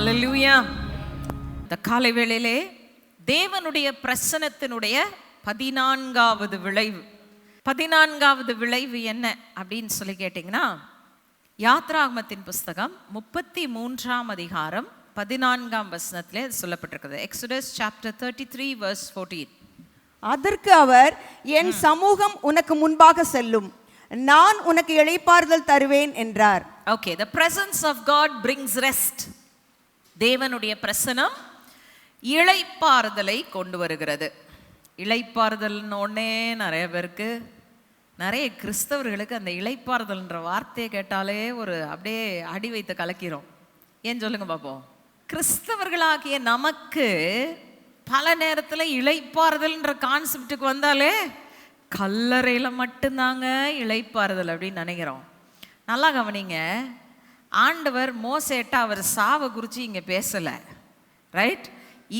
ஹalleluya இந்த காலை வேளையிலே தேவனுடைய பிரசனத்தினுடைய பதினான்காவது விளைவு. பதினான்காவது விளைவு என்ன அப்படின்னு சொல்லி கேட்டிங்கன்னா யாத்ராகமத்தின் புஸ்தகம் முப்பத்தி மூன்றாம் அதிகாரம் பதினான்காம் வசனத்திலே சொல்லப்பட்டிருக்குது Exodus chapter thirty three verse fourteen அதற்கு அவர் என் சமூகம் உனக்கு முன்பாக செல்லும். நான் உனக்கு இளைப்பாறுதல் தருவேன் என்றார். Okay the presence of God brings rest தேவனுடைய பிரசனம் இழைப்பாறுதலை கொண்டு வருகிறது இளைப்பாறுதல்னு ஒன்னே நிறைய பேருக்கு நிறைய கிறிஸ்தவர்களுக்கு அந்த இழைப்பாறுதல்ன்ற வார்த்தையை கேட்டாலே ஒரு அப்படியே அடி வைத்து கலக்கிறோம். ஏன் சொல்லுங்க பார்ப்போம் கிறிஸ்தவர்களாகிய நமக்கு பல நேரத்தில் இழைப்பாறுதல்ன்ற கான்செப்டுக்கு வந்தாலே கல்லறையில் மட்டும்தாங்க இழைப்பாறுதல் அப்படின்னு நினைக்கிறோம். நல்லா கவனிங்க. ஆண்டவர் மோசேட்ட அவர் சாவை குறித்து இங்கே பேசலை. ரைட்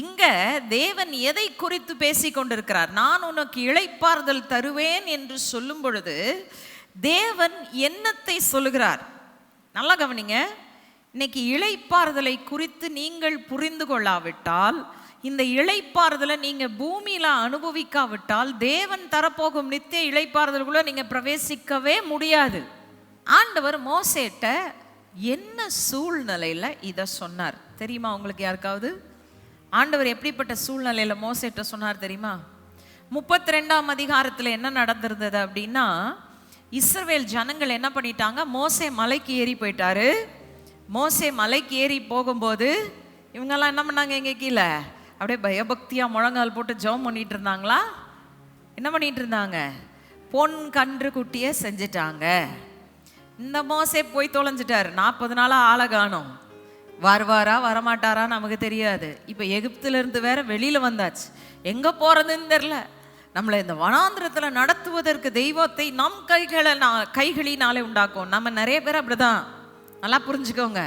இங்கே தேவன் எதை குறித்து பேசி கொண்டிருக்கிறார்? நான் உனக்கு இழைப்பார்தல் தருவேன் என்று சொல்லும் பொழுது தேவன் என்னத்தை சொல்லுகிறார்? நல்லா கவனிங்க. இன்னைக்கு இழைப்பார்தலை குறித்து நீங்கள் புரிந்து கொள்ளாவிட்டால் இந்த இளைப்பாறுதலை நீங்கள் பூமியில் அனுபவிக்காவிட்டால் தேவன் தரப்போகும் நித்திய இளைப்பாறுதலுக்குள்ள நீங்கள் பிரவேசிக்கவே முடியாது. ஆண்டவர் மோசேட்ட என்ன சூழ்நிலையில் இதை சொன்னார்? தெரியுமா உங்களுக்கு யாருக்காவது? ஆண்டவர் எப்படிப்பட்ட சூழ்நிலையில் மோசேட்ட சொன்னார் தெரியுமா? முப்பத்தி ரெண்டாம் அதிகாரத்தில் என்ன நடந்திருந்தது அப்படின்னா இஸ்ரவேல் ஜனங்கள் என்ன பண்ணிட்டாங்க? மோசே மலைக்கு ஏறி போயிட்டாரு. மோசே மலைக்கு ஏறி போகும்போது இவங்கெல்லாம் என்ன பண்ணாங்க எங்க கீழே? அப்படியே பயபக்தியாக முழங்கால் போட்டு ஜெபம் பண்ணிட்டு இருந்தாங்களா? என்ன பண்ணிட்டு இருந்தாங்க? பொன் கன்று குட்டியை செஞ்சிட்டாங்க. இந்த மோசே போய் தொலைஞ்சிட்டார். நாற்பது நாளாக ஆளை காணும். வருவாரா வரமாட்டாரா நமக்கு தெரியாது. இப்போ எகிப்துலேருந்து வேற வெளியில் வந்தாச்சு. எங்கே போகிறதுன்னு தெரில நம்மளை இந்த வனாந்திரத்தில் நடத்துவதற்கு தெய்வத்தை நம் கைகளை நா- கைகளினாலே உண்டாக்கும். நம்ம நிறைய பேர் அப்படிதான். நல்லா புரிஞ்சுக்கோங்க.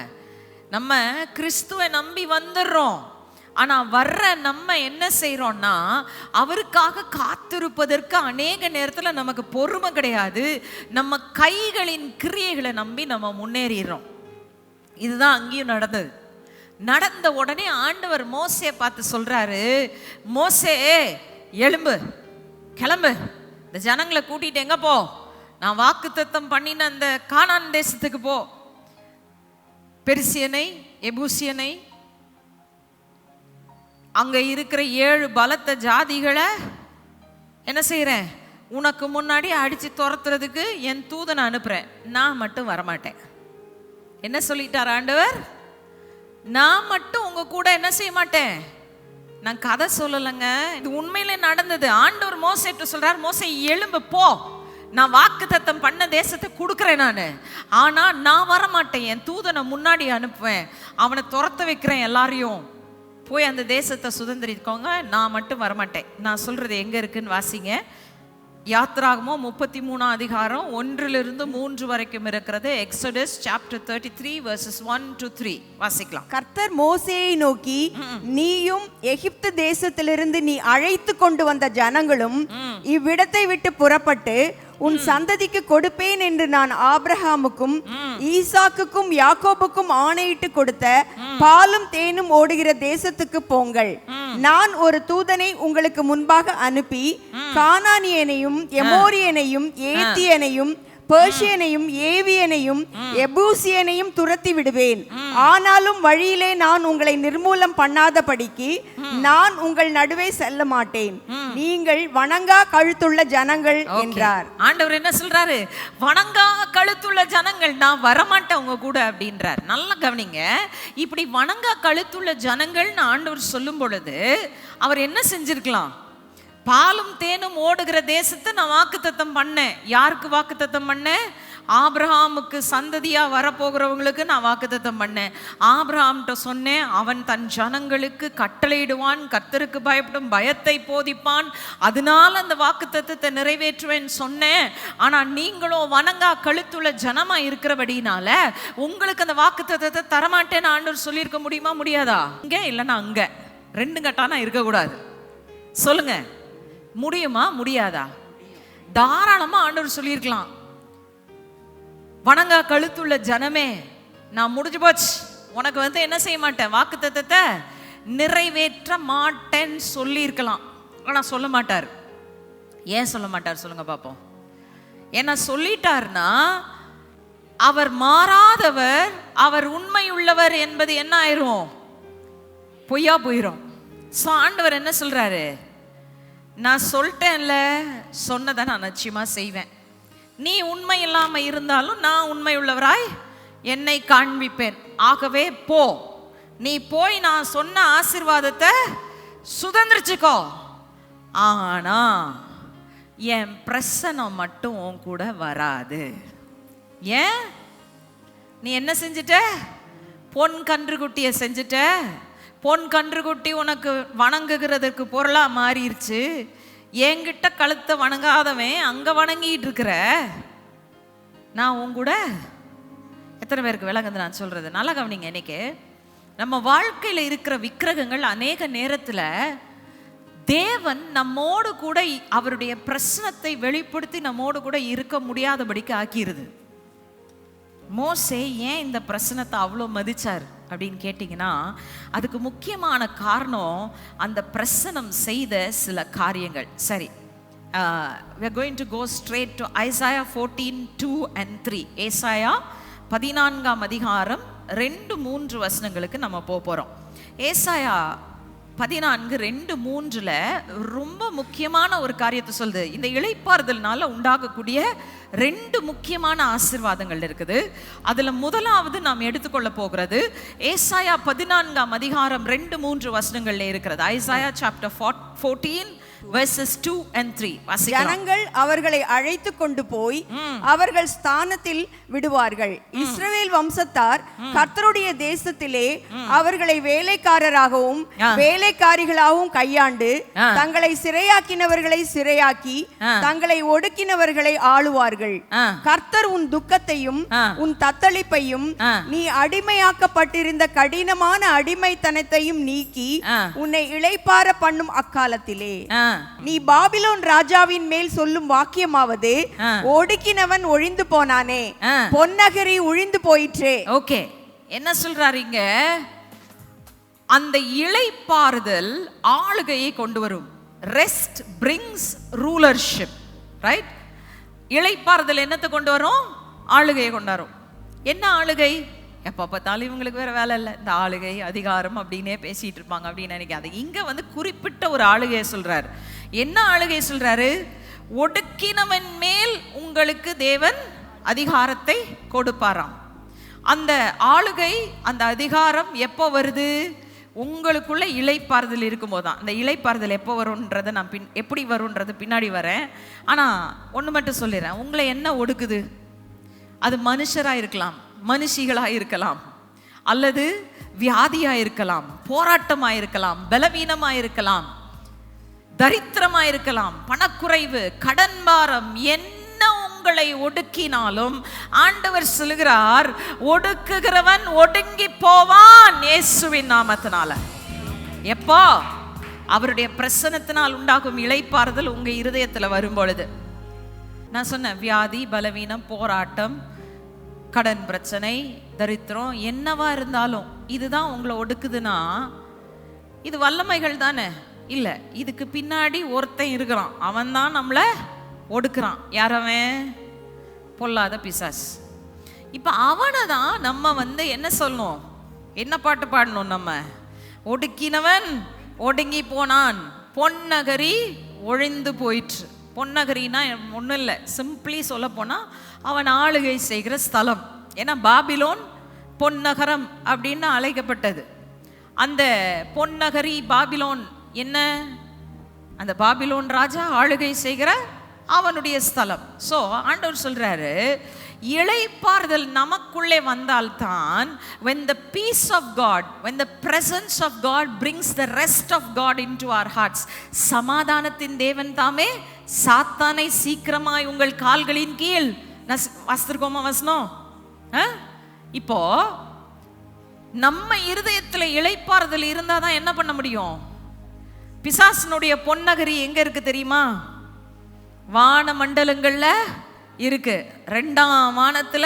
நம்ம கிறிஸ்துவை நம்பி வந்துடுறோம். ஆனால் வர்ற நம்ம என்ன செய்கிறோன்னா அவருக்காக காத்திருப்பதற்கு அநேக நேரத்தில் நமக்கு பொறுமை கிடையாது. நம்ம கைகளின் கிரியைகளை நம்பி நம்ம முன்னேறிடுறோம். இதுதான் அங்கேயும் நடந்தது. நடந்த உடனே ஆண்டவர் மோசையை பார்த்து சொல்கிறாரு மோசே எலும்பு கிளம்பு. இந்த ஜனங்களை கூட்டிகிட்டு எங்கே போ? நான் வாக்குத்தத்தம் பண்ணின அந்த கானான் தேசத்துக்கு போ. பெருசியனை எபூசியனை அங்கே இருக்கிற ஏழு பலத்த ஜாதிகளை என்ன செய்கிறேன் உனக்கு முன்னாடி அடித்து துரத்துறதுக்கு என் தூதனை அனுப்புகிறேன் நான் மட்டும் வரமாட்டேன். என்ன சொல்லிட்டார் ஆண்டவர்? நான் மட்டும் உங்க கூட என்ன செய்ய மாட்டேன். நான் கதை சொல்லலைங்க. இது உண்மையிலே நடந்தது. ஆண்டவர் மோசைட்டு சொல்கிறார் மோசை எலும்பு போ. நான் வாக்குத்தத்தம் பண்ண தேசத்தை கொடுக்குறேன் நான். ஆனால் நான் வர மாட்டேன் என் தூதனை முன்னாடி அனுப்புவேன். அவனை துரத்த வைக்கிறேன் எல்லாரையும். போய் அந்த தேசத்தை சுதந்திரிக்கோங்க. நான் மட்டும் வரமாட்டேன். நான் சொல்றது எங்க இருக்குன்னு வாசிங்க. யாத்ராகமோ முப்பத்தி மூணாம் அதிகாரம் ஒன்றிலிருந்து மூன்று வரைக்கும் இருக்கிறது. Exodus chapter thirty three verses one to three வாசிக்கலாம். கர்த்தர் மோசேயை நோக்கி நீயும் எகிப்து தேசத்திலிருந்து நீ அழைத்து கொண்டு வந்த ஜனங்களும் இவ்விடத்தை விட்டு புறப்பட்டு உன் சந்ததிக்கு கொடுப்பேன் என்று நான் ஆபிரகாமுக்கும் ஈசாக்குக்கும் யாக்கோபுக்கும் ஆணையிட்டு கொடுத்த பாலும் தேனும் ஓடுகிற தேசத்துக்கு போங்கள். நான் ஒரு தூதனை உங்களுக்கு முன்பாக அனுப்பி கானானியனையும் எமோரியனையும் ஏத்தியனையும் பேர்ஷியனையும் ஏவியனையும் எபூசியனையும் துரத்தி விடுவேன். ஆனாலும் வழியிலே நான் உங்களை நிர்மூலம் பண்ணாதபடிக்கு நான் உங்கள் நடுவே செல்ல மாட்டேன். நீங்கள் வணங்கா கழுத்துள்ள ஜனங்கள் என்றார். ஆண்டவர் என்ன சொல்றாரு? வணங்கா கழுத்துள்ள ஜனங்கள் நான் வரமாட்டேன் உங்க கூட அப்படின்றார். நல்லா கவனிங்க. இப்படி வணங்கா கழுத்துள்ள ஜனங்கள்னு ஆண்டவர் சொல்லும் பொழுது அவர் என்ன செஞ்சிருக்கலாம்? பாலும் தேனும் ஓடுகிற தேசத்தை நான் வாக்குத்தத்தம் பண்ணேன். யாருக்கு வாக்குத்தத்தம் பண்ணேன்? ஆப்ரஹாமுக்கு சந்ததியாக வரப்போகிறவங்களுக்கு நான் வாக்குத்தத்தம் பண்ணேன். ஆப்ரஹாம்கிட்ட சொன்னேன் அவன் தன் ஜனங்களுக்கு கட்டளையிடுவான் கர்த்தருக்கு பயப்படும் பயத்தை போதிப்பான். அதனால அந்த வாக்குத்தத்தத்தை நிறைவேற்றுவேன் சொன்னேன். ஆனால் நீங்களும் வணங்கா கழுத்துள்ள ஜனமாக இருக்கிறபடினால உங்களுக்கு அந்த வாக்குத்தத்தத்தை தரமாட்டேன்னு ஆண்டவர் சொல்லியிருக்க முடியுமா முடியாதா? இங்கே இல்லைன்னா அங்கே. ரெண்டு கட்டானா இருக்கக்கூடாது. சொல்லுங்கள் முடியுமா? முடியாதா? தாராளமா ஆண்டவர் சொல்லியிருக்கலாம். வணங்கா கழுத்துள்ள ஜனமே நான் முடிஞ்சு போச்சு. உனக்கு வந்து என்ன செய்ய மாட்டேன்? வாக்குத்தத்தத்தை நிறைவேற்ற மாட்டேன்னு சொல்லியிருக்கலாம். ஆனால் சொல்ல மாட்டார். ஏன் சொல்ல மாட்டார் சொல்லுங்க பார்ப்போம் ஏன்னா சொல்லிட்டார்னா அவர் மாறாதவர் அவர் உண்மை உள்ளவர் என்பது என்ன ஆயிரும்? பொய்யா போயிரும். ஸோ ஆண்டவர் என்ன சொல்றாரு? நான் சொல்லிட்டேன்ல சொன்னதை நான் நிச்சயமாக செய்வேன். நீ உண்மை இல்லாமல் இருந்தாலும் நான் உண்மை உள்ளவராய் என்னை காண்பிப்பேன். ஆகவே போ. நீ போய் நான் சொன்ன ஆசீர்வாதத்தை சுதந்திரிச்சுக்கோ. ஆனா என் பிரசனம் மட்டும் உன் கூட வராது. ஏன்? நீ என்ன செஞ்சிட்ட? பொன் கன்றுக்குட்டியை செஞ்சுட்ட? பொன் கன்றுக்குட்டி உனக்கு வணங்குகிறதுக்கு பொருளாக மாறிடுச்சு என்கிட்ட கழுத்தை வணங்காதவன் அங்கே வணங்கிட்டு இருக்கிற. நான் உன் கூட? எத்தனை பேருக்கு விளங்குது நான் சொல்கிறது நல்லா கவனிங்க இன்னைக்கு. நம்ம வாழ்க்கையில் இருக்கிற விக்கிரகங்கள் அநேக நேரத்தில் தேவன் நம்மோடு கூட அவருடைய பிரசனத்தை வெளிப்படுத்தி நம்மோடு கூட இருக்க முடியாதபடிக்கு ஆக்கிடுது மோசே ஏன் இந்த பிரசனத்தை அவ்வளோ மதிச்சார்? அப்படின்னு கேட்டிங்கன்னா அதுக்கு முக்கியமான காரணம் அந்த பிரசனம் செய்த சில காரியங்கள். சரி. we are going to go straight to Isaiah 14 2 and 3 ஏசாயா பதினான்காம் அதிகாரம் ரெண்டு மூன்று வசனங்களுக்கு நம்ம போக போகிறோம் ஏசாயா பதினான்கு ரெண்டு மூன்றுல ரொம்ப முக்கியமான ஒரு காரியத்தை சொல்லுது. இந்த இழைப்பாறுதல்னால உண்டாகக்கூடிய ரெண்டு முக்கியமான ஆசீர்வாதங்கள் இருக்குது. அதுல முதலாவது நாம் எடுத்துக்கொள்ள போகிறது ஏசாயா பதினான்காம் அதிகாரம் ரெண்டு மூன்று வசனங்கள்ல இருக்கிறது. Isaiah chapter fourteen two and three வாசிக்கலாம் ஜனங்கள் அவர்களை அழைத்து கொண்டு போய் அவர்கள் ஸ்தானத்தில் விடுவார்கள் இஸ்ரவேல் வம்சத்தார் கர்த்தருடைய தேசத்திலே அவர்களை வேலைக்காரராகவும். வேலைக்காரிகளாகவும் கையாண்டு. தங்களை சிறையாக்கினவர்களை சிறையாக்கி. தங்களை ஒடுக்கினவர்களை ஆளுவார்கள். கர்த்தர் உன் துக்கத்தையும். உன் தத்தளிப்பையும். நீ அடிமையாக்கப்பட்டிருந்த கடினமான அடிமைத்தனத்தையும் நீக்கி. உன்னை இளைப்பார பண்ணும் அக்காலத்திலே நீ பாபிலோன் ராஜாவின் மேல் சொல்லும் வாக்கியமாவது. ஒடுக்கினவன் ஒழிந்து போனானே. பொன்னகரி ஒழிந்து போயிற்றே. ஓகே. என்ன சொல்றாரு இங்க? அந்த இளைப்பாறுதல் ஆளுகையை கொண்டு வரும். ரெஸ்ட் பிரிங்ஸ் ரூலர்ஷிப் ரைட் இளைப்பாறுதல் என்னத்தை கொண்டு வரும்? ஆளுகையை கொண்டு வரும் என்ன ஆளுகை? எப்போ பார்த்தாலும் இவங்களுக்கு வேறு வேலை இல்லை. இந்த ஆளுகை அதிகாரம் அப்படின்னே பேசிகிட்டு இருப்பாங்க அப்படின்னு நினைக்காது. இங்கே வந்து குறிப்பிட்ட ஒரு ஆளுகையை சொல்கிறார் என்ன ஆளுகை சொல்கிறாரு ஒடுக்கினவன் மேல் உங்களுக்கு தேவன் அதிகாரத்தை கொடுப்பாராம். அந்த ஆளுகை அந்த அதிகாரம் எப்போ வருது? உங்களுக்குள்ள இலைப்பாறுதல் இருக்கும்போது தான் அந்த இலைப்பாறுதல் எப்போ வரும்ன்றதை நான் பின் எப்படி வரும்ன்றது பின்னாடி வரேன். ஆனால் ஒன்று மட்டும் சொல்லிடுறேன். உங்களை என்ன ஒடுக்குது? அது மனுஷராக இருக்கலாம். மனுஷிகளாக இருக்கலாம் அல்லது வியாதியாக இருக்கலாம் போராட்டமாக இருக்கலாம் பலவீனமாக இருக்கலாம் தரித்திரமாக இருக்கலாம் பணக்குறைவு கடன் பாரம் என்ன உங்களை ஒடுக்கினாலும் ஆண்டவர் சொல்லுகிறார் ஒடுக்குகிறவன் ஒடுங்கி போவான் இயேசுவின் நாமத்தினால. எப்போ அவருடைய பிரசனத்தினால் உண்டாகும் இழைப்பாறுதல் உங்கள் இருதயத்தில் வரும் பொழுது நான் சொன்னேன் வியாதி பலவீனம் போராட்டம் கடன் பிரச்சனை தரித்திரம் என்னவா இருந்தாலும் இதுதான் உங்களை ஒடுக்குதுன்னா இது வல்லமைகள் தானே? இல்லை இதுக்கு பின்னாடி ஒருத்தன் இருக்கிறான். அவன் தான் நம்மளை ஒடுக்குறான். யாரவன் பொல்லாத பிசாஸ் இப்போ அவனை தான் நம்ம வந்து என்ன சொல்லணும்? என்ன பாட்டு பாடணும் நம்ம? ஒடுக்கினவன் ஒடுங்கி போனான். பொன்னகரி ஒழிந்து போயிற்று. பொன்னகரினா ஒன்றும் இல்லை. சிம்பிளி சொல்ல போனால் அவன் ஆளுகை செய்கிற ஸ்தலம். ஏன்னா பாபிலோன் பொன்னகரம் அப்படின்னு அழைக்கப்பட்டது. அந்த பொன்னகரி பாபிலோன் என்ன? அந்த பாபிலோன் ராஜா ஆளுகை செய்கிற அவனுடைய ஸ்தலம். ஸோ ஆண்டவர் சொல்கிறாரு இழைப்பாறுதல் நமக்குள்ளே வந்தால்தான் when the peace of God when the presence of God brings the rest of God into our hearts சமாதானத்தின் தேவன் தாமே சாத்தானை சீக்கிரமாய் உங்கள் கால்களின் கீழ். நஸ் வசனம் ஆ? இப்போ நம்ம இருதயத்தில் இழைப்பாறுதல் இருந்தால் தான் என்ன பண்ண முடியும்? பிசாசனுடைய பொன்னகரி எங்க இருக்கு தெரியுமா? வான மண்டலங்கள்ல இருக்கு. ரெண்டாம் வானத்துல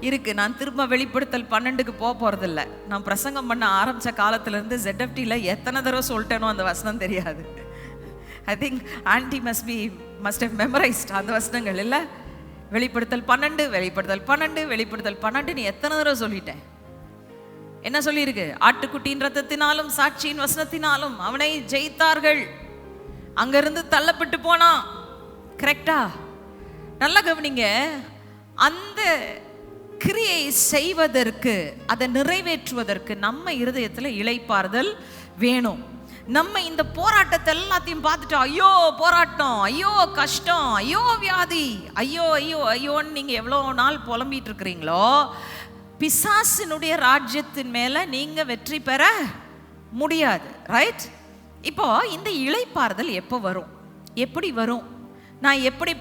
இருக்கு. நான் திரும்ப வெளிப்படுத்தல் பன்னெண்டுக்கு போக போறதில்ல. நான் பிரசங்கம் பண்ண ஆரம்பிச்ச காலத்துல இருந்து ZFT-ல எத்தனை தடவை சொல்லிட்டேனோ அந்த வசனம் தெரியாது. I think aunty must be must have memorised அந்த வசனங்கள் இல்லை? வெளிப்படுத்தல் பன்னெண்டு வெளிப்படுத்தல் பன்னெண்டு வெளிப்படுத்தல் பன்னெண்டு நீ எத்தனை தடவை சொல்லிட்டேன்? என்ன சொல்லியிருக்கு? ஆட்டுக்குட்டியின் ரத்தத்தினாலும் சாட்சியின் வசனத்தினாலும் அவனை ஜெயித்தார்கள். அங்கிருந்து தள்ளப்பட்டு போனான் கரெக்டா நல்லா கவனிங்க. அந்த கிரியை செய்வதற்கு அதை நிறைவேற்றுவதற்கு நம்ம இருதயத்தில் இழைப்பார்தல் வேணும். நம்ம இந்த போராட்டத்தை எல்லாத்தையும் பார்த்துட்டோம் ஐயோ போராட்டம் ஐயோ கஷ்டம் ஐயோ வியாதி ஐயோ ஐயோ ஐயோன்னு நீங்கள் எவ்வளோ நாள் புலம்பிட்டு இருக்கிறீங்களோ பிசாசினுடைய ராஜ்யத்தின் மேலே நீங்கள் வெற்றி பெற முடியாது ரைட் இப்போ இந்த இழைப்பாறுதல் எப்போ வரும்? எப்படி வரும்? நான் எப்படி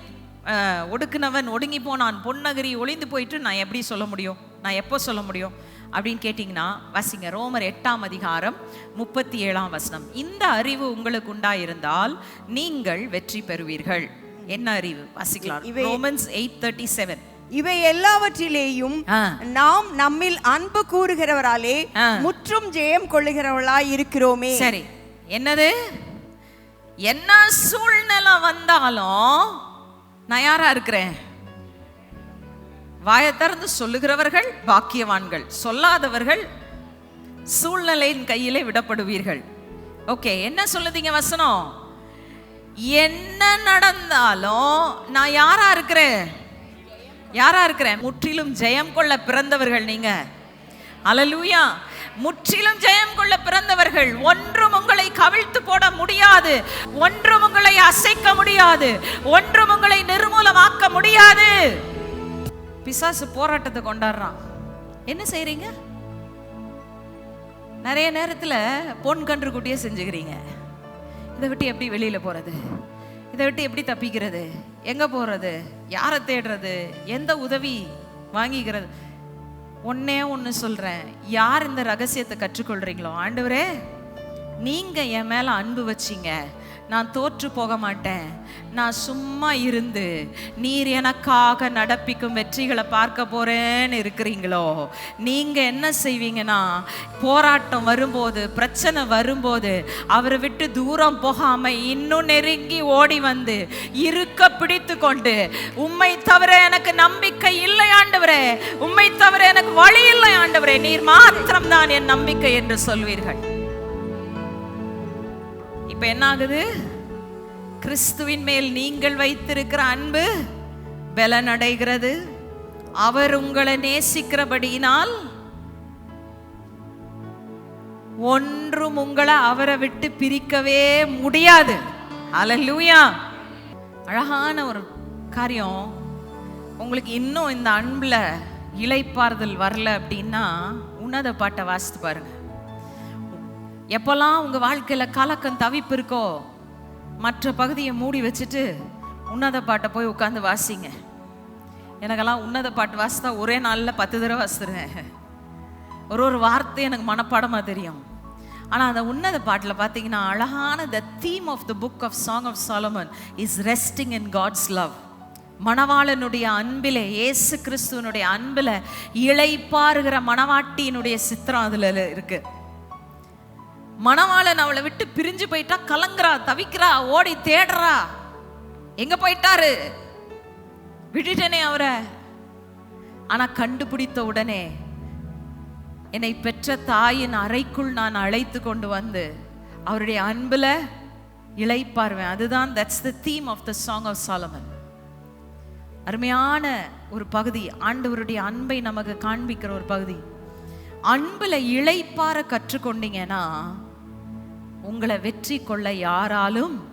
ஒடுக்குனவன் ஒடுங்கி போனான் பொன்னகரி ஒளிந்து போயிட்டு நான் எப்படி சொல்ல முடியும்? நான் எப்போ சொல்ல முடியும்? அப்படின்னு கேட்டிங்கன்னா வாசிங்க. ரோமர் எட்டாம் அதிகாரம் முப்பத்தி ஏழாம் வசனம். இந்த அறிவு உங்களுக்கு உண்டாயிருந்தால் நீங்கள் வெற்றி பெறுவீர்கள். என்ன அறிவு? வாசிக்கலாம். ரோமன்ஸ் எயிட் தேர்ட்டி செவன் இவை எல்லாவற்றிலேயும். நாம் நம்மில் அன்பு கூறுகிறவராலே. முற்றும் ஜெயம் கொள்ளுகிறவர்களாய் இருக்கிறோமே. சரி. என்னது? என்ன சூழ்நிலை வந்தாலும் நான் யாரா இருக்கிறேன்? வாயை திறந்து சொல்லுகிறவர்கள் பாக்கியவான்கள். சொல்லாதவர்கள் சூழ்நிலையின் கையிலே விடப்படுவீர்கள். ஓகே என்ன சொல்லுதீங்க வசனம்? என்ன நடந்தாலும் நான் யாரா இருக்கிறேன்? யாரா இருக்கிறேன்? முற்றிலும் ஜெயம் கொள்ள பிறந்தவர்கள் நீங்க. அலலூயா முற்றிலும் ஜெயம் கொள்ள பிறந்தவர்கள். ஒன்றும் உங்களை கவிழ்த்து போட முடியாது. ஒன்றும் உங்களை அசைக்க முடியாது. ஒன்றும் உங்களை நிர்மூலமாக்க முடியாது. பிசாசு போராட்டத்தை கொண்டாடுறான். என்ன செய்றீங்க? நிறைய நேரத்தில் பொன் கன்று குட்டியே செஞ்சுக்கிறீங்க. இதை விட்டு எப்படி வெளியில் போகிறது இதை விட்டு எப்படி தப்பிக்கிறது? எங்கே போகிறது யாரை தேடுறது? எந்த உதவி வாங்கிக்கிறது? ஒன்னே ஒன்று சொல்கிறேன் யார் இந்த ரகசியத்தை கற்றுக்கொள்கிறீங்களோ ஆண்டவரே நீங்கள் என் மேலே அன்பு வச்சீங்க. நான் தோற்று போக மாட்டேன். நான் சும்மா இருந்து நீர் எனக்காக நடப்பிக்கும் வெற்றிகளை பார்க்க போறேன்னு இருக்கிறீங்களோ? நீங்க என்ன செய்வீங்கன்னா போராட்டம் வரும்போது பிரச்சனை வரும்போது அவரை விட்டு தூரம் போகாம இன்னும் நெருங்கி ஓடி வந்து இருக்க பிடித்து கொண்டு உம்மை தவிர எனக்கு நம்பிக்கை இல்லை ஆண்டவரே உண்மை தவிர எனக்கு வழி இல்லை ஆண்டவரே நீர் மாத்திரம்தான் என் நம்பிக்கை என்று சொல்வீர்கள். இப்ப என்ன ஆகுது கிறிஸ்துவின் மேல் நீங்கள் வைத்திருக்கிற அன்பு பலனடைகிறது. அவர் உங்களை நேசிக்கிறபடியினால் ஒன்றும் உங்களை அவரை விட்டு பிரிக்கவே முடியாது. அல்லேலூயா அழகான ஒரு காரியம். உங்களுக்கு இன்னும் இந்த அன்புல இளைப்பாறுதல் வரல அப்படின்னா உன்னத பாட்டை வாசித்து பாருங்க. எப்போல்லாம் உங்கள் வாழ்க்கையில் கலக்கம் தவிப்பு இருக்கோ மற்ற பகுதியை மூடி வச்சுட்டு உன்னத பாட்டை போய் உட்காந்து வாசிங்க. எனக்கெல்லாம் உன்னத பாட்டு வாசித்தா ஒரே நாளில் பத்து தடவை வாசிடுவேன் ஒரு ஒரு வார்த்தை எனக்கு மனப்பாடமாக தெரியும். ஆனால் அந்த உன்னத பாட்டில் பார்த்தீங்கன்னா அழகான the theme of the book of song of Solomon is resting in God's love மணவாளனுடைய அன்பில் இயேசு கிறிஸ்துவனுடைய அன்பில் இழைப்பாருகிற மணவாட்டியினுடைய சித்திரம் அதில் இருக்குது மணவாளன் அவளை விட்டு பிரிஞ்சு போயிட்டா கலங்குறா தவிக்கிறா ஓடி தேடுறா. எங்க போயிட்டாரு? விட்டுட்டேனே அவரை. ஆனா கண்டுபிடித்த உடனே என்னை பெற்ற தாயின் அறைக்குள் நான் அழைத்து கொண்டு வந்து அவருடைய அன்புல இழைப்பார்வேன் அதுதான் that's the theme of the song of Solomon அருமையான ஒரு பகுதி. ஆண்டவருடைய அன்பை நமக்கு காண்பிக்கிற ஒரு பகுதி. அன்புல இழைப்பார கற்றுக்கொண்டீங்கன்னா உங்களை வெற்றி கொள்ள யாராலும்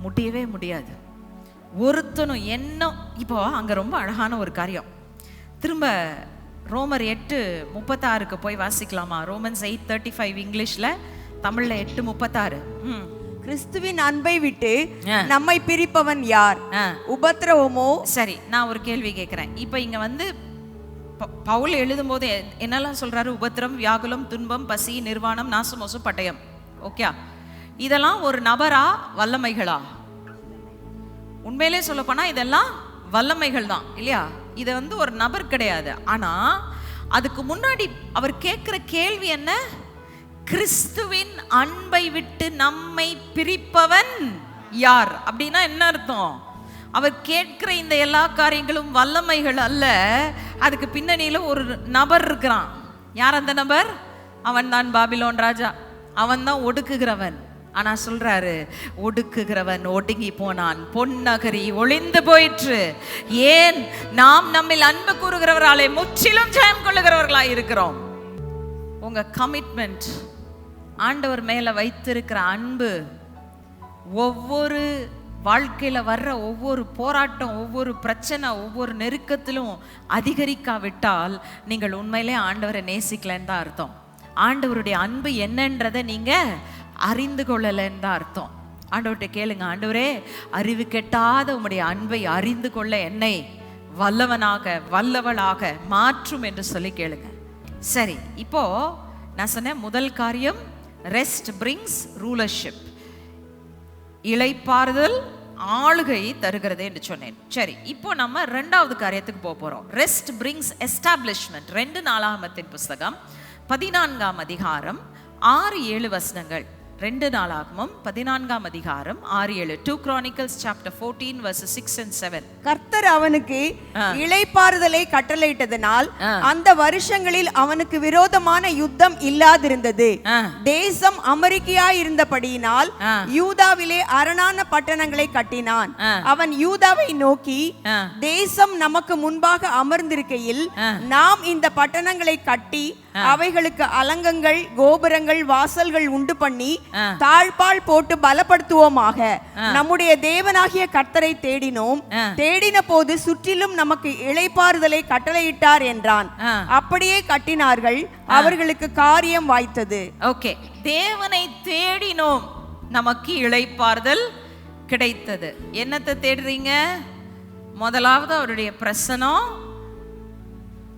முடியவே முடியாது. ஒருத்தனும் என்ன இப்போ அங்க ரொம்ப அழகான ஒரு காரியம். திரும்ப ரோமர் எட்டு முப்பத்தாறுக்கு போய் வாசிக்கலாமா? ரோமன்ஸ் எயிட் தேர்ட்டி ஃபைவ் இங்கிலீஷ்ல தமிழ்ல எட்டு முப்பத்தாறு. ம். கிறிஸ்துவின் அன்பை விட்டு. நம்மை பிரிப்பவன் யார்? உபத்திரவமோ? சரி நான் ஒரு கேள்வி கேட்குறேன் இப்போ இங்க வந்து பவுல் எழுதும்போது என்னெல்லாம் சொல்றாரு? உபத்திரம் வியாகுலம் துன்பம் பசி நிர்வாணம் நாசமோசம் பட்டயம். ஓகே இதெல்லாம் ஒரு நபரா வல்லமைகளா? உண்மையிலே போனா இதெல்லாம் வல்லமைகள் தான் இல்லையா? இது வந்து ஒரு நபர் கிடையாது. ஆனா அதுக்கு முன்னாடி அவர் கேட்குற கேள்வி என்ன? கிறிஸ்துவின் அன்பை விட்டு நம்மை பிரிப்பவன் யார்? அப்படின்னா என்ன அர்த்தம்? அவர் கேட்கிற இந்த எல்லா காரியங்களும் வல்லமைகள் அல்ல. அதுக்கு பின்னணியில ஒரு நபர் இருக்கிறான். யார் அந்த நபர்? அவன் தான் பாபிலோன் ராஜா. அவன் தான் ஒடுக்குகிறவன். ஆனா சொல்றாரு ஒடுக்குகிறவன் ஒடுங்கி போனான் பொன்னகரி ஒளிந்து போயிற்று. ஏன்? நாம் நம்மில் அன்பு கூறுகிறவராலே முற்றிலும் ஜெயம் கொள்ளுகிறவர்களா இருக்கிறோம். உங்க கமிட்மெண்ட் ஆண்டவர் மேல வைத்திருக்கிற அன்பு ஒவ்வொரு வாழ்க்கையில வர்ற ஒவ்வொரு போராட்டம் ஒவ்வொரு பிரச்சனை ஒவ்வொரு நெருக்கத்திலும் அதிகரிக்காவிட்டால் நீங்கள் உண்மையிலே ஆண்டவரை நேசிக்கலன்னு தான் அர்த்தம். ஆண்டவருடைய அன்பு என்னன்றதை நீங்கள் அறிந்து கொள்ளலைன்னு தான் அர்த்தம். ஆண்டவர்கிட்ட கேளுங்க ஆண்டவரே அறிவு கெட்டாத உம்முடைய அன்பை அறிந்து கொள்ள என்னை வல்லவனாக வல்லவளாக மாற்றும் என்று சொல்லி கேளுங்க. சரி இப்போ நான் சொன்னேன் முதல் காரியம் ரெஸ்ட் பிரிங்ஸ் ரூலர்ஷிப் இழைப்பாறுதல் ஆளுகை தருகிறது என்று சொன்னேன். சரி இப்போ நம்ம ரெண்டாவது காரியத்துக்கு போக போறோம். ரெஸ்ட் பிரிங்ஸ் எஸ்டாப்ளிஷ்மெண்ட் ரெண்டு நாளாகமத்தின் புஸ்தகம். பதினான்காம் அதிகாரம் ஆறு ஏழு வசனங்கள் ரெண்டு நாளாகமும் பதினான்காம் அதிகாரம் ஆறு ஏழு two Chronicles chapter fourteen verse six and seven கர்த்தர் அவனுக்கு இளைப்பாறுதலை கட்டளையிட்டதனால் அந்த வருஷங்களில் அவனுக்கு விரோதமான யுத்தம் இல்லாதிருந்தது. தேசம் அமெரிக்கையாய் இருந்தபடியினால். யூதாவிலே அரணான பட்டணங்களை கட்டினான். அவன் யூதாவை நோக்கி. தேசம் நமக்கு முன்பாக அமர்ந்திருக்கையில் நாம் இந்த பட்டணங்களை கட்டி அவைகளுக்கு அலங்கங்கள் கோபுரங்கள் வாசல்கள் உண்டு பண்ணி. தாழ்பால் போட்டு பலப்படுத்துவோமாக. நம்முடைய தேவனாகிய கர்த்தரை தேடினோம். தேடின போது சுற்றிலும் நமக்கு இளைப்பாறுதலை கட்டளையிட்டார் என்றான். அப்படியே கட்டினார்கள். அவர்களுக்கு காரியம் வாய்த்தது. ஓகே. தேவனை தேடினோம். நமக்கு இளைப்பாறுதல் கிடைத்தது. என்னத்தை தேடுறீங்க? முதலாவது அவருடைய பிரசனம்.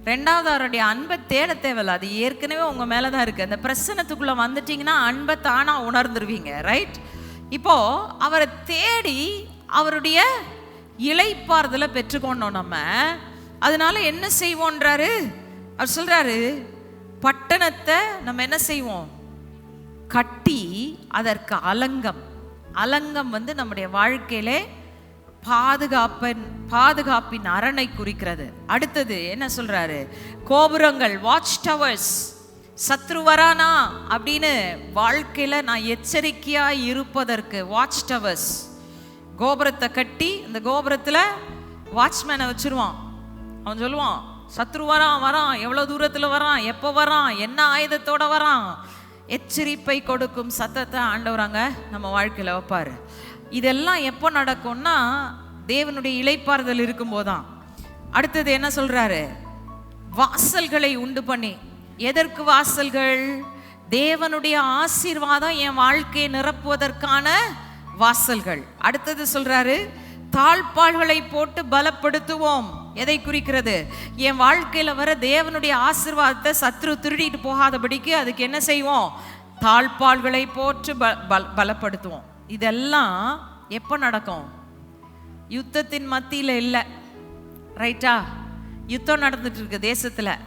ரெண்டாவது அவருடைய அன்பை தேட தேவையில்ல. அது ஏற்கனவே உங்கள் மேலே தான் இருக்குது அந்த பிரசனத்துக்குள்ளே வந்துட்டிங்கன்னா அன்பை தானாக உணர்ந்துருவீங்க ரைட் இப்போது அவரை தேடி அவருடைய இளைப்பாறுதலை பெற்றுக்கொண்டோம் நம்ம. அதனால என்ன செய்வோன்றாரு? அவர் சொல்கிறாரு பட்டணத்தை நம்ம என்ன செய்வோம்? கட்டி அதற்கு அலங்கம். அலங்கம் வந்து நம்முடைய வாழ்க்கையிலே பாதுகாப்பன் பாதுகாப்பின் அரணை குறிக்கிறது. அடுத்தது என்ன சொல்றாரு? கோபுரங்கள் வாட்ச் டவர்ஸ் சத்ரு வரானா அப்படின்னு வாழ்க்கையில நான் எச்சரிக்கையா இருப்பதற்கு வாட்ச் டவர்ஸ் கோபுரத்தை கட்டி இந்த கோபுரத்துல வாட்ச்மேனை வச்சிருவான். அவன் சொல்லுவான் சத்ரு வரான் வரான் எவ்வளோ தூரத்தில் வரான் எப்போ வரான் என்ன ஆயுதத்தோட வரான்? எச்சரிப்பை கொடுக்கும் சத்தத்தை ஆண்டவராங்க நம்ம வாழ்க்கையில் வைப்பார். இதெல்லாம் எப்போ நடக்கும்னா தேவனுடைய இளைப்பாறுதல் இருக்கும்போதான் அடுத்தது என்ன சொல்றாரு? வாசல்களை உண்டு பண்ணி. எதற்கு வாசல்கள்? தேவனுடைய ஆசீர்வாதம் என் வாழ்க்கையை நிரப்புவதற்கான வாசல்கள். அடுத்தது சொல்றாரு தாழ்பாள்களை போட்டு பலப்படுத்துவோம். எதை குறிக்கிறது? என் வாழ்க்கையில வர தேவனுடைய ஆசிர்வாதத்தை சத்ரு திருடிட்டு போகாதபடிக்கு அதுக்கு என்ன செய்வோம்? தாழ்பாள்களை போட்டு ப பல- பலப்படுத்துவோம். இதெல்லாம் எப்போ நடக்கும்? யுத்தத்தின் மத்தியில் இல்லை. ரைட்டா யுத்தம் நடந்துட்டு இருக்கு தேசத்தில்.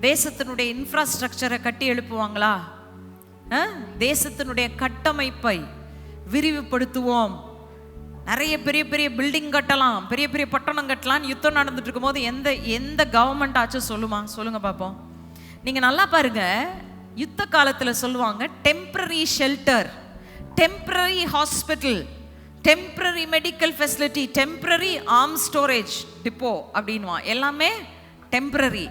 தேசத்தினுடைய இன்ஃப்ராஸ்ட்ரக்சரை கட்டி எழுப்புவாங்களா? ஆ? தேசத்தினுடைய கட்டமைப்பை விரிவுபடுத்துவோம். நிறைய பெரிய பெரிய பில்டிங் கட்டலாம். பெரிய பெரிய பட்டணம் கட்டலாம் யுத்தம் நடந்துட்டு இருக்கும்போது எந்த எந்த கவர்மெண்ட் ஆச்சும் சொல்லுமா? சொல்லுங்க பார்ப்போம் நீங்க நல்லா பாருங்க. யுத்த காலத்தில் சொல்லுவாங்க temporary shelter temporary hospital temporary medical facility temporary arm storage depot அப்படின்வான் எல்லாமே டெம்பரரி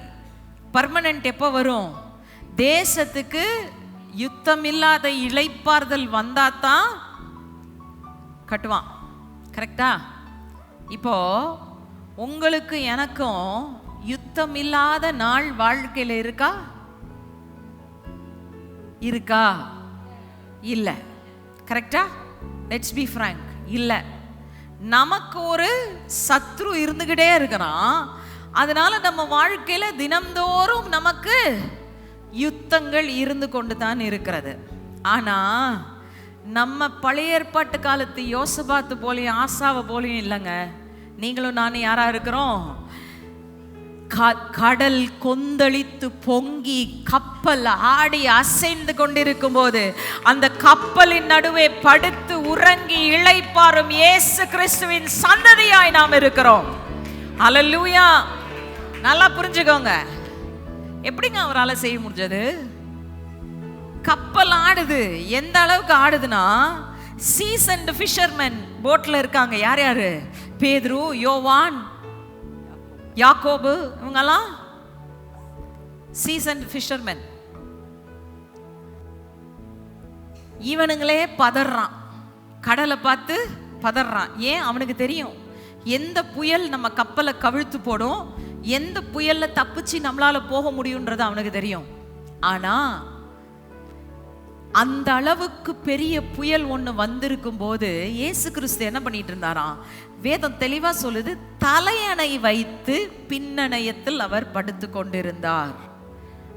பர்மனண்ட் எப்போ வரும்? தேசத்துக்கு யுத்தம் இல்லாத இழைப்பார்தல் வந்தா தான் கட்டுவான் கரெக்டா இப்போ உங்களுக்கு எனக்கும் யுத்தம் இல்லாத நாள் வாழ்க்கையில் இருக்கா? இருக்கா? இல்லை. கரெக்டா லெட்ஸ் பி ஃப்ராங்க் இல்லை. நமக்கு ஒரு சத்ரு இருந்துகிட்டே இருக்கிறான் அதனால நம்ம வாழ்க்கையில தினம்தோறும் நமக்கு யுத்தங்கள் இருந்து கொண்டு தான் இருக்கிறது. ஆனா நம்ம பழைய ஏற்பாட்டு காலத்து யோசபாத்து போலையும் ஆசாவை போலையும் இல்லைங்க. நீங்களும் நானும் யாரா இருக்கிறோம்? கடல் கொந்தளித்து பொங்கி கப்பல் ஆடி அசைந்து கொண்டிருக்கும் போது அந்த கப்பலின் நடுவே படுத்து உறங்கி இழைப்பாரும் இயேசு கிறிஸ்துவின் சந்ததியாய் நாம் இருக்கிறோம். அலல்லூயா நல்லா புரிஞ்சுக்கோங்க. எப்படிங்க அவரால் செய்ய முடிஞ்சது? கப்பல் ஆடுது. எந்த அளவுக்கு ஆடுதுன்னா சீசன்டு ஃபிஷர்மேன் போட்டில் இருக்காங்க. யார் யாரு? பேதுரு யோவான் யாக்கோபு இவங்கெல்லாம் சீசன் ஃபிஷர்மேன் இவனுங்களே பதறான். கடலை பார்த்து பதறான். ஏன்? அவனுக்கு தெரியும். எந்த புயல் நம்ம கப்பலை கவிழ்த்து போடும் எந்த புயல்ல தப்பிச்சு நம்மளால போக முடியுன்றது அவனுக்கு தெரியும். ஆனா அந்த அளவுக்கு பெரிய புயல் ஒன்று வந்திருக்கும் போது இயேசு கிறிஸ்து என்ன பண்ணிட்டு இருந்தாராம்? வேதம் தெளிவா சொல்லுது தலையணை வைத்து பின்னணையத்தில் அவர் படுத்து கொண்டிருந்தார்.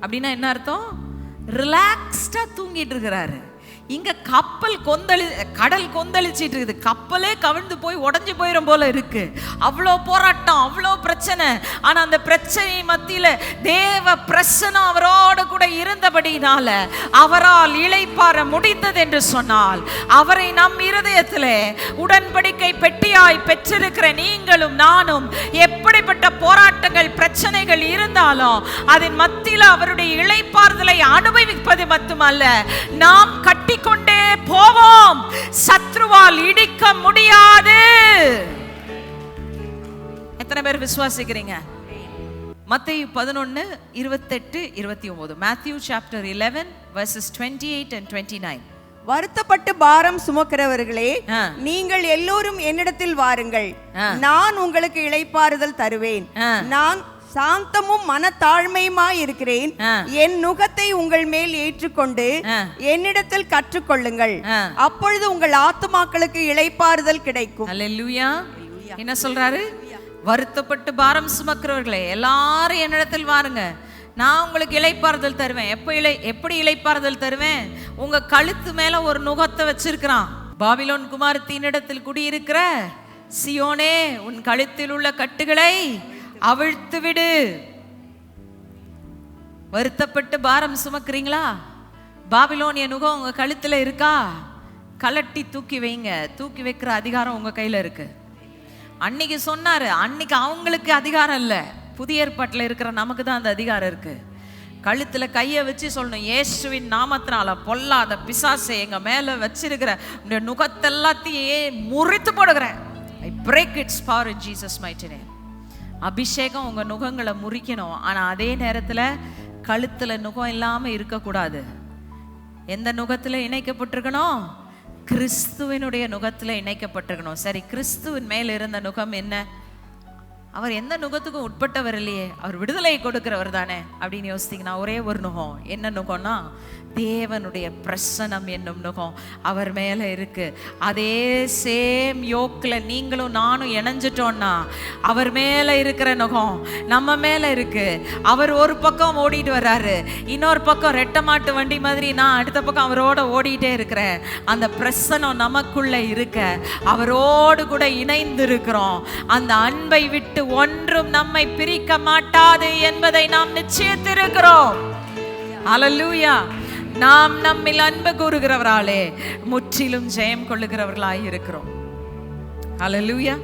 அப்படின்னா என்ன அர்த்தம்? ரிலாக்ஸ்டா தூங்கிட்டு இருக்கிறாரு. இங்க கப்பல் கொந்தளி கடல் கொந்தளிச்சிட்டு இருக்குது. கப்பலே கவிழ்ந்து போய் உடஞ்சி போயிடும் போல இருக்கு. அவ்வளோ போராட்டம் அவ்வளோ பிரச்சனை. ஆனா அந்த பிரச்சனை மத்தியில தேவ பிரசனம் அவரோடு கூட இருந்தபடினால அவரால் இழைப்பார முடிந்தது என்று சொன்னால் அவரை நம் இருதயத்தில் உடன்படிக்கை பெட்டியாய் பெற்றிருக்கிற நீங்களும் நானும் எப்படிப்பட்ட போராட்டங்கள் பிரச்சனைகள் இருந்தாலும் அதன் மத்தியில் அவருடைய இழைப்பார்தலை அனுபவிப்பது மட்டுமல்ல நாம் கட்டி கட்டிக்கொண்டே போவோம். சத்ருவால் இடிக்க முடியாது. எத்தனை பேர் விசுவாசிக்கிறீங்க? மத்தேயு பதினொன்னு இருபத்தெட்டு இருபத்தி ஒன்பது Matthew chapter eleven verses twenty eight and twenty nine வருத்தப்பட்டு பாரம் சுமக்கிறவர்களே. நீங்கள் எல்லோரும் என்னிடத்தில் வாருங்கள். நான் உங்களுக்கு இளைப்பாறுதல் தருவேன். நான் சாந்தமும் மனத்தாழ்மையுமாய் இருக்கிறேன். என் நுகத்தை உங்கள் மேல் ஏற்றுக்கொண்டு. என்னிடத்தில் கற்றுக்கொள்ளுங்கள். அப்பொழுது உங்கள் ஆத்துமாக்களுக்கு இளைப்பாறுதல் கிடைக்கும். என்ன சொல்றாரு? வருத்தப்பட்டு பாரம் சுமக்கிறவர்களே எல்லாரும் என்னிடத்தில் வாருங்க. நான் உங்களுக்கு இளைப்பாறுதல் தருவேன். எப்போ இளை எப்படி இளைப்பாறுதல் தருவேன்? உங்க கழுத்து மேல ஒரு நுகத்தை வச்சிருக்கிறான். பாபிலோன் குமாரத்தினிடத்தில் குடியிருக்கிற சியோனே உன் கழுத்தில் உள்ள கட்டுகளை அவிழ்த்து விடு வருத்தப்பட்டு பாரம் சுமக்கிறீங்களா? பாபிலோனிய நுகம் உங்க கழுத்துல இருக்கா? கலட்டி தூக்கி வைங்க. தூக்கி வைக்கிற அதிகாரம் உங்க கையில இருக்கு. அன்னைக்கு சொன்னாரு அன்னைக்கு அவங்களுக்கு அதிகாரம் இல்ல. புதிய ஏற்பாட்டுல இருக்கிற நமக்கு தான் அந்த அதிகாரம் இருக்கு. கழுத்துல கையை வச்சு சொல்லணும் இயேசுவின் நாமத்தினால பொல்லாத பிசாசை எங்க மேல வச்சிருக்கிற நுகத்தெல்லாத்தையே முறித்து போடுகிறேன். I break its power Jesus mighty அபிஷேகம் உங்கள் நுகங்களை முறிக்கணும். ஆனால் அதே நேரத்தில் கழுத்தில் நுகம் இல்லாமல் இருக்கக்கூடாது. எந்த நுகத்தில் இணைக்கப்பட்டிருக்கணும்? கிறிஸ்துவினுடைய நுகத்தில் இணைக்கப்பட்டிருக்கணும். சரி கிறிஸ்துவின் மேல் இருந்த நுகம் என்ன? அவர் எந்த நுகத்துக்கும் உட்பட்டவர் இல்லையே. அவர் விடுதலை கொடுக்கிறவர் தானே அப்படின்னு யோசித்தீங்கன்னா ஒரே ஒரு நுகம். என்ன நுகம்னா தேவனுடைய பிரசனம் என்னும் நுகம் அவர் மேலே இருக்கு. அதே சேம் யோக்கில் நீங்களும் நானும் இணைஞ்சிட்டோன்னா அவர் மேலே இருக்கிற நுகம் நம்ம மேலே இருக்குது அவர் ஒரு பக்கம் ஓடிட்டு வர்றாரு. இன்னொரு பக்கம் ரெட்டமாட்டு வண்டி மாதிரி நான் அடுத்த பக்கம் அவரோட ஓடிட்டே இருக்கிறேன். அந்த பிரசனம் நமக்குள்ளே இருக்க. அவரோடு கூட இணைந்து இருக்கிறோம் அந்த அன்பை விட்டு ஒன்றும் நம்மை பிரிக்க மாட்டாது என்பதை நாம் நிச்சயத்திருக்கிறோம். அலலூயா நாம் நம்மில் அன்பு கூறுகிறவராலே முற்றிலும் ஜெயம் கொள்ளுகிறவர்களாய் இருக்கிறோம் அலலூயா